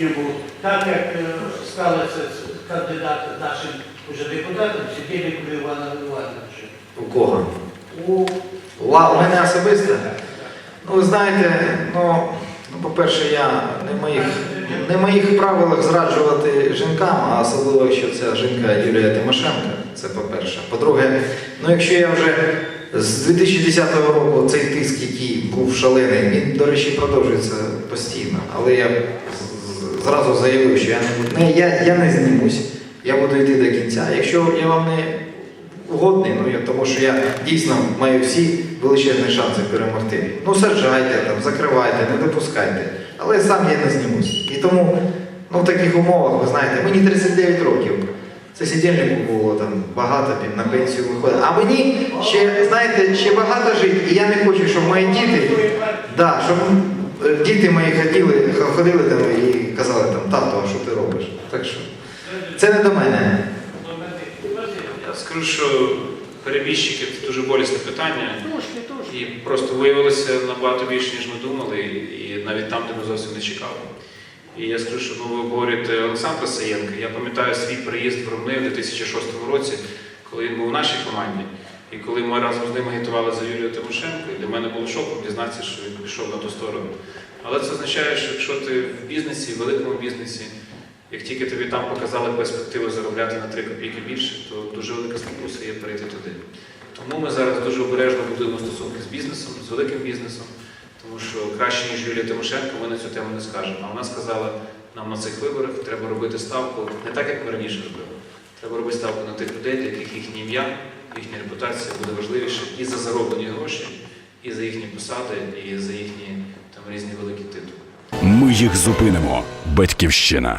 йому, так як е, сталося з кандидатом нашим уже депутатом, Сидельником Іваном Івановичем. У кого? У мене особисто? Ну, ви знаєте, ну, ну по-перше, я не в моїх, не в моїх правилах зраджувати жінкам, а особливо, якщо це жінка Юлія Тимошенко. Це по-перше. По-друге, ну якщо я вже з 2010 року цей тиск, який був шалений, він, до речі, продовжується постійно. Але я зразу заявив, що я не, не, я, я не знімусь, я буду йти до кінця. Якщо я вам не угодний, ну, я, тому що я дійсно маю всі величезні шанси перемогти. Ну, саджайте, там, закривайте, не допускайте. Але сам я не знімусь. І тому ну, в таких умовах, ви знаєте, мені 39 років. Це сидільнику було там багато, на пенсію виходить. А мені ще, знаєте, ще багато жити, і я не хочу, щоб мої діти, да, щоб діти мої ходили, ходили там і казали там, тато, а що ти робиш? Так що це не до мене. Я скажу, що перебіжчики це дуже болісне питання. І просто виявилося набагато більше, ніж ми думали, і навіть там, де ми зовсім не чекали. І я скажу, що ну, ви обговорюєте Олександра Саєнка. Я пам'ятаю свій приїзд в Ромни у 2006 році, коли він був у нашій команді. І коли ми разом з ним агітували за Юлію Тимошенко, і для мене було шоком дізнатися, що він пішов на ту сторону. Але це означає, що якщо ти в бізнесі, в великому бізнесі, як тільки тобі там показали перспективу заробляти на 3 копійки більше, то дуже велика спокуса є перейти туди. Тому ми зараз дуже обережно будуємо стосунки з бізнесом, з великим бізнесом, тому що краще, ніж Юлія Тимошенко, ми на цю тему не скажемо. А вона сказала, нам на цих виборах треба робити ставку не так, як ми раніше робили. Треба робити ставку на тих людей, для яких їхнє ім'я, їхня репутація буде важливіше і за зароблені гроші, і за їхні посади, і за їхні Ми їх зупинимо. Батьківщина.